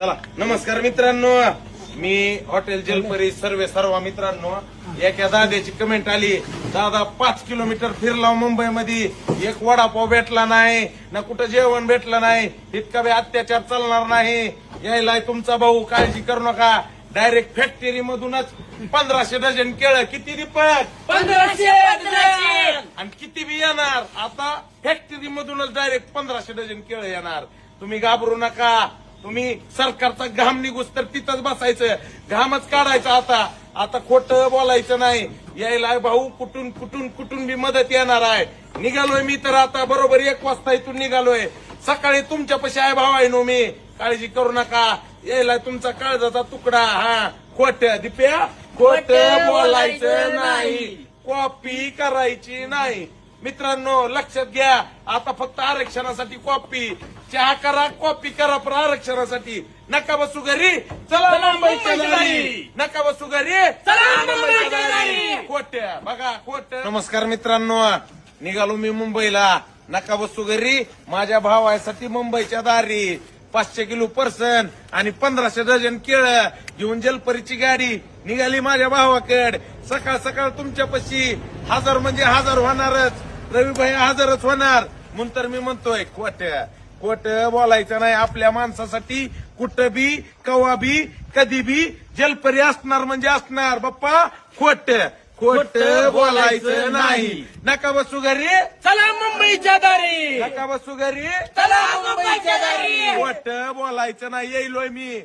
चला नमस्कार मित्रांनो. मी हॉटेल जलपरी सर्वे सर्व मित्रांनो. एका दाद्याची कमेंट आली दादा पाच किलोमीटर फिरला मुंबईमध्ये. एक वडापाव भेटला नाही ना कुठं जेवण भेटलं नाही इतका बी अत्याचार चालणार नाही. यायलाय तुमचा भाऊ काळजी करू नका. डायरेक्ट फॅक्टरी मधूनच पंधराशे डझन केळं किती दीपक पंधराशे पंधराशे आणि किती बी येणार? आता फॅक्टरी मधूनच डायरेक्ट पंधराशे डझन केळं येणार. तुम्ही घाबरू नका. तुम्ही सरकारचा घाम निघूस तर तिथंच बसायचं. घामच काढायचा आता. आता खोट बोलायचं नाही. यायला भाऊ कुठून कुठून कुठून बी मदत येणार आहे? निघालोय मी तर आता बरोबर एक वाजता इथून निघालोय. सकाळी तुमच्यापाशी आहे भाऊ आहे नो मी. काळजी करू नका. यायला तुमचा काळजाचा तुकडा हा. खोट दिप्या खोट बोलायचं नाही. कॉपी करायची नाही. मित्रांनो लक्षात घ्या आता फक्त आरक्षणासाठी कॉपी चहा करा कॉपी करा पण आरक्षणासाठी. नका बसू घरी. चला मुंबईच्या दारी नका बसू घरी. चला मुंबईच्या दारी खोट्या बघा खोट नमस्कार मित्रांनो. निघालो मी मुंबईला. नका बसू घरी. माझ्या भावासाठी मुंबईच्या दारी. पाचशे किलो पर्सन आणि पंधराशे डझन केळं घेऊन जलपरीची गाडी निघाली माझ्या भावाकड. सकाळ सकाळ तुमच्यापाशी हजार म्हणजे हजार होणारच. रविभाई हजारच होणार. म्हणून तर मी म्हणतोय खोट. खोट बोलायचं नाही. आपल्या माणसासाठी कुठं बी कवा बी कधी बी जलपरी असणार म्हणजे असणार. बाप्पा खोट. खोट बोलायचं नाही. नका बसू घरी. चला मुंबईच्या दारी. नका बसू घरी. चला मुंबईच्या दारी. खोट बोलायचं नाही. येईलोय मी.